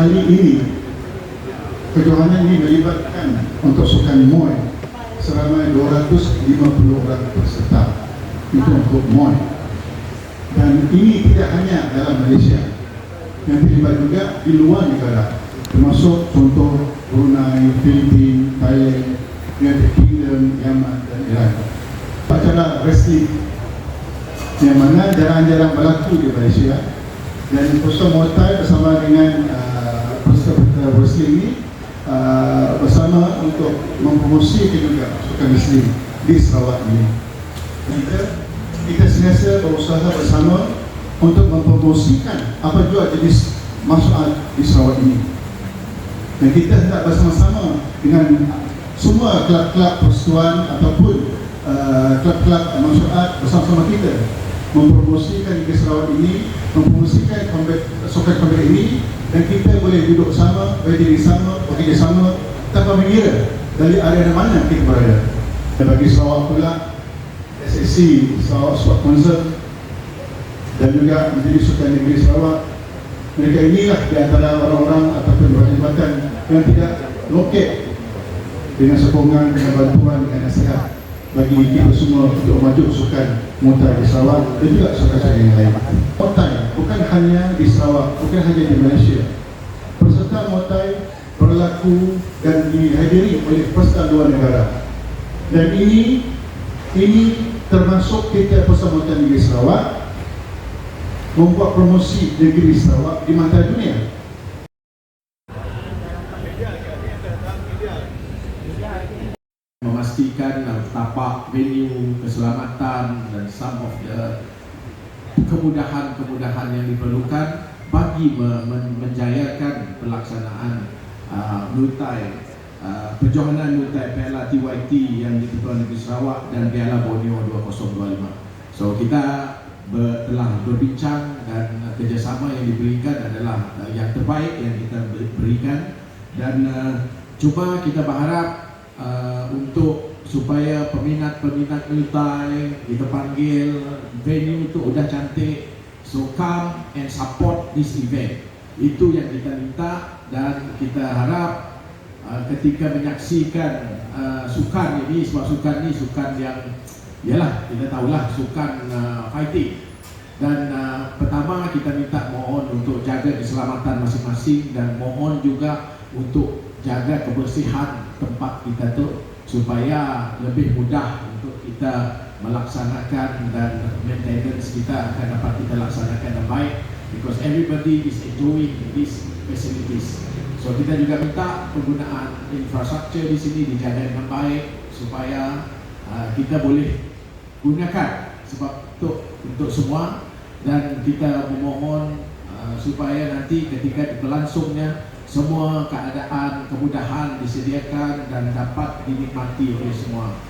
kali ini kejohanan ini melibatkan untuk sukan Muay seramai 250 orang peserta. Itu untuk Muay dan ini tidak hanya dalam Malaysia yang terlibat juga di luar negara termasuk contoh Brunei, Filipina, Thailand, United Kingdom, Yaman dan Iran. Acara wrestling yang mana jarang-jarang berlaku di Malaysia dan Muay Thai bersama dengan uh, wrestling ini uh, bersama untuk mempromosikan juga sukan wrestling di Sarawak ini. Kita kita sentiasa berusaha bersama untuk mempromosikan apa juga jenis art di Sarawak ini. Dan kita hendak bersama-sama dengan semua kelab-kelab persekutuan ataupun uh, kelab-kelab art bersama-sama kita mempromosikan Liga Sarawak ini, mempromosikan soccer combat ini dan kita boleh duduk sama, berdiri sama, bekerja sama tanpa mengira dari area mana kita berada. Dan bagi Sarawak pula, SSC, Sarawak Sport Council dan juga Menjadi Sukan Negeri Sarawak mereka inilah di antara orang-orang ataupun jabatan yang tidak loket dengan sokongan, dengan bantuan, dengan nasihat bagi kita semua untuk maju sukan Muay di Sarawak dan juga sukan-sukan yang lain. Muay Thai bukan hanya di Sarawak, bukan hanya di Malaysia. Peserta Muay Thai berlaku dan dihadiri oleh peserta luar negara. Dan ini ini termasuk kita peserta Muay Negeri Sarawak membuat promosi negeri Sarawak di mata dunia. Memastikan tapak venue, keselamatan dan some of the kemudahan-kemudahan yang diperlukan bagi me- men- menjayakan pelaksanaan uh, Nutai uh, perjohanan Nutai Piala TYT yang di Ketua Negeri Sarawak dan Piala Borneo 2025. So kita ber, telah berbincang dan uh, kerjasama yang diberikan adalah uh, yang terbaik yang kita ber- berikan dan uh, cuma kita berharap uh, untuk supaya peminat-peminat Muay kita panggil venue itu udah cantik. So come and support this event. Itu yang kita minta dan kita harap uh, ketika menyaksikan uh, sukan ini sebab sukan ini sukan yang yalah kita tahulah sukan uh, fighting. Dan uh, pertama kita minta mohon untuk jaga keselamatan masing-masing dan mohon juga untuk jaga kebersihan tempat kita tu supaya lebih mudah untuk kita melaksanakan dan maintenance kita akan dapat kita laksanakan dengan baik because everybody is enjoying these facilities. So kita juga minta penggunaan infrastruktur di sini dijaga dengan baik supaya uh, kita boleh gunakan sebab untuk untuk semua dan kita memohon uh, supaya nanti ketika berlangsungnya semua keadaan kemudahan disediakan dan dapat dinikmati oleh semua